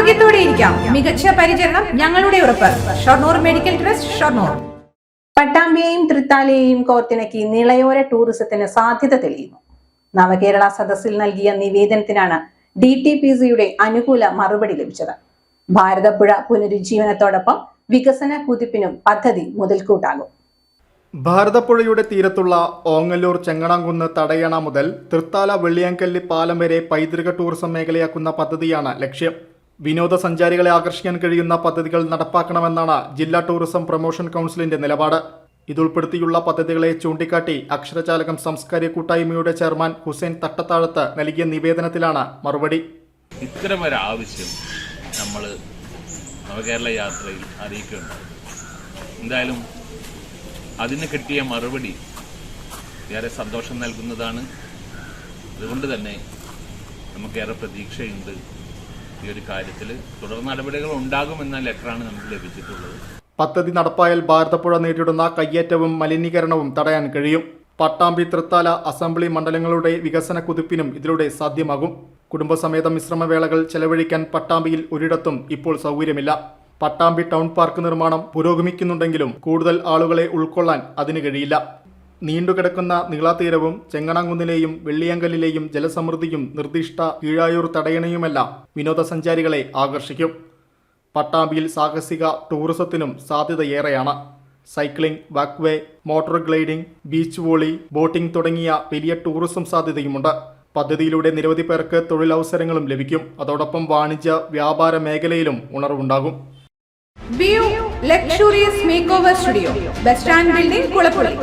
ആരോഗ്യത്തോടെ ഇരിക്കാം. മികച്ച പരിചരണം ഞങ്ങളുടെ ഉറപ്പ്. Shoranur medical trust Shoranur. പട്ടാമ്പിയെയും തൃത്താലയെയും കോർത്തിണക്കി നിളയോര ടൂറിസത്തിന് സാധ്യത തെളിയുന്നു. നവകേരള സദസ്സിൽ നൽകിയ നിവേദനത്തിനാണ് ഡി ടി പി സിയുടെ അനുകൂല മറുപടി ലഭിച്ചത്. ഭാരതപ്പുഴ പുനരുജ്ജീവനത്തോടൊപ്പം വികസന കുതിപ്പിനും പദ്ധതി മുതൽക്കൂട്ടാകും. ഭാരതപ്പുഴയുടെ തീരത്തുള്ള ഓങ്ങല്ലൂർ ചെങ്ങണാങ്കുന്ന് തടയണ മുതൽ തൃത്താല വെള്ളിയാങ്കല്ലി പാലം വരെ പൈതൃക ടൂറിസം മേഖലയാക്കുന്ന പദ്ധതിയാണ് ലക്ഷ്യം. വിനോദസഞ്ചാരികളെ ആകർഷിക്കാൻ കഴിയുന്ന പദ്ധതികൾ നടപ്പാക്കണമെന്നാണ് ജില്ലാ ടൂറിസം പ്രൊമോഷൻ കൗൺസിലിന്റെ നിലപാട്. ഇതുൾപ്പെടുത്തിയുള്ള പദ്ധതികളെ ചൂണ്ടിക്കാട്ടി അക്ഷരചാലകം സംസ്കാര കൂട്ടായ്മയുടെ ചെയർമാൻ ഹുസൈൻ തട്ടത്താഴത്ത് നൽകിയ നിവേദനത്തിലാണ് മറുപടി. ഇത്തരം ആവശ്യം നമ്മൾ നവകേരള യാത്രയിൽ അറിയിക്കുകയുണ്ടായി എന്തായാലും അതിന് കിട്ടിയ മറുപടി ഏറെ സന്തോഷം നൽകുന്നതാണ്. അതുകൊണ്ട് തന്നെ നമുക്കേറെ പ്രതീക്ഷയുണ്ട്. ഈ ഒരു കാര്യത്തിൽ തുടർ നടപടികൾ ഉണ്ടാകുമെന്ന ലെറ്ററാണ് നമുക്ക് ലഭിച്ചിട്ടുള്ളത്. പദ്ധതി നടപ്പായാൽ ഭാരതപ്പുഴ നേരിടുന്ന കയ്യേറ്റവും മലിനീകരണവും തടയാൻ കഴിയും. പട്ടാമ്പി തൃത്താല അസംബ്ലി മണ്ഡലങ്ങളുടെ വികസന കുതിപ്പിനും ഇതിലൂടെ സാധ്യമാകും. കുടുംബസമേത മിശ്രമവേളകൾ ചെലവഴിക്കാൻ പട്ടാമ്പിയിൽ ഒരിടത്തും ഇപ്പോൾ സൗകര്യമില്ല. പട്ടാമ്പി ടൗൺ പാർക്ക് നിർമ്മാണം പുരോഗമിക്കുന്നുണ്ടെങ്കിലും കൂടുതൽ ആളുകളെ ഉൾക്കൊള്ളാൻ അതിന് കഴിയില്ല. നീണ്ടുകിടക്കുന്ന നീളാതീരവും ചെങ്ങണാങ്കുന്നിലെയും വെള്ളിയങ്കലിലെയും ജലസമൃദ്ധിയും നിർദ്ദിഷ്ട കീഴായൂർ തടയണയുമെല്ലാം വിനോദസഞ്ചാരികളെ ആകർഷിക്കും. പട്ടാമ്പിയിൽ സാഹസിക ടൂറിസത്തിനും സാധ്യതയേറെയാണ്. Cycling walkway motor gliding beach volley boating തുടങ്ങിയ വലിയ ടൂറിസം സാധ്യതയുമുണ്ട്. പദ്ധതിയിലൂടെ നിരവധി പേർക്ക് തൊഴിലവസരങ്ങളും ലഭിക്കും. അതോടൊപ്പം വാണിജ്യ വ്യാപാര മേഖലയിലും ഉണർവുണ്ടാകും. Luxurious make over studio bus stand building Kulappully